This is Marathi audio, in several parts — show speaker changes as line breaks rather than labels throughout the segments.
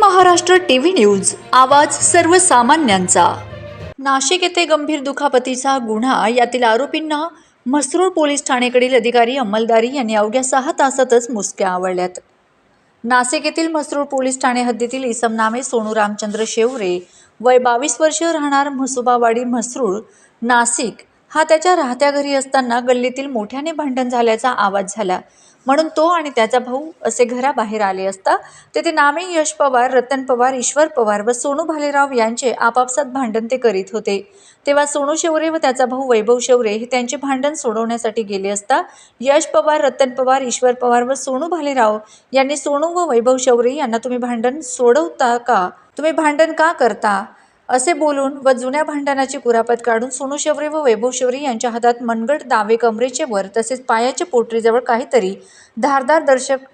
महाराष्ट्र टीव्ही न्यूज आवाज सर्वसामान्यांचा. नाशिक येथे गंभीर दुखापतीचा गुन्हा यातील आरोपींना म्हसरूळ पोलीस ठाणेकडील अधिकारी अंमलदारी यांनी अवघ्या सहा तासातच मुसक्या आवडल्यात नाशिक येथील म्हसरूळ पोलीस ठाणे हद्दीतील इसम नामे सोनू रामचंद्र शेवरे वय बावीस वर्ष राहणार म्हसोबावाडी म्हसरूळ नाशिक हा त्याच्या राहत्या घरी असताना गल्लीतील मोठ्याने भांडण झाल्याचा आवाज झाला. म्हणून तो आणि त्याचा भाऊ असे घराबाहेर आले असता तेथे नामे यश पवार रतन पवार ईश्वर पवार व सोनू भालेराव यांचे आपापसात भांडण ते करीत होते. तेव्हा सोनू शेवरे व त्याचा भाऊ वैभव शेवरे हे त्यांचे भांडण सोडवण्यासाठी गेले असता यश पवार रतन पवार ईश्वर पवार व सोनू भालेराव यांनी सोनू व वैभव शेवरे यांना तुम्ही भांडण सोडवता का? तुम्ही भांडण का करता? असे बोलून व जुन्या भांडणाची कुरापत काढून सोनू शेवरे व वैभव शेवरे यांच्या हातात मनगट दावे कमरेचे वर तसेच पायाच्या पोटरीजवळ काहीतरी धारदार दर्शक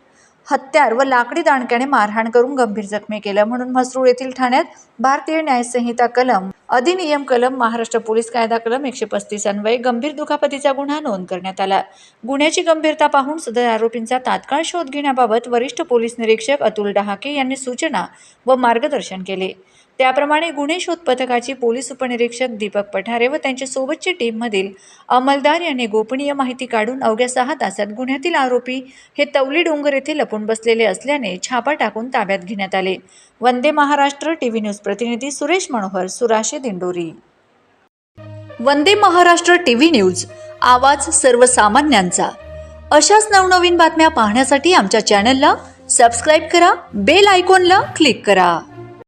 हत्यार व लाकडी दांडक्याने मारहाण करून गंभीर जखमी केलं. म्हणून म्हसरूळ येथील ठाण्यात भारतीय न्यायसंहिता कलम अधिनियम कलम महाराष्ट्र पोलीस कायदा कलम एकशे पस्तीस अन्वये गंभीर दुखापतीचा गुन्हा नोंद करण्यात आला. गुन्ह्याची गंभीरता पाहून सदर आरोपींचा तात्काळ शोध घेण्याबाबत वरिष्ठ पोलीस निरीक्षक अतुल डहाके यांनी सूचना व मार्गदर्शन केले. त्याप्रमाणे गुन्हे शोध पथकाची पोलीस उपनिरीक्षक दीपक पठारे व त्यांच्या सोबतची टीममधील अंमलदार यांनी गोपनीय माहिती काढून अवघ्या सहा तासात गुन्ह्यातील आरोपी हे तवली डोंगर येथे लपून बसलेले असल्याने छापा टाकून ताब्यात घेण्यात आले. वंदे महाराष्ट्र टीव्ही न्यूज प्रतिनिधी सुरेश मनोहर सुराशे दिंडोरी. वंदे महाराष्ट्र टीव्ही न्यूज आवाज सर्वसामान्यांचा. अशाच नवनवीन बातम्या पाहण्यासाठी आमच्या चॅनलला सबस्क्राईब करा बेल आयकॉनला क्लिक करा.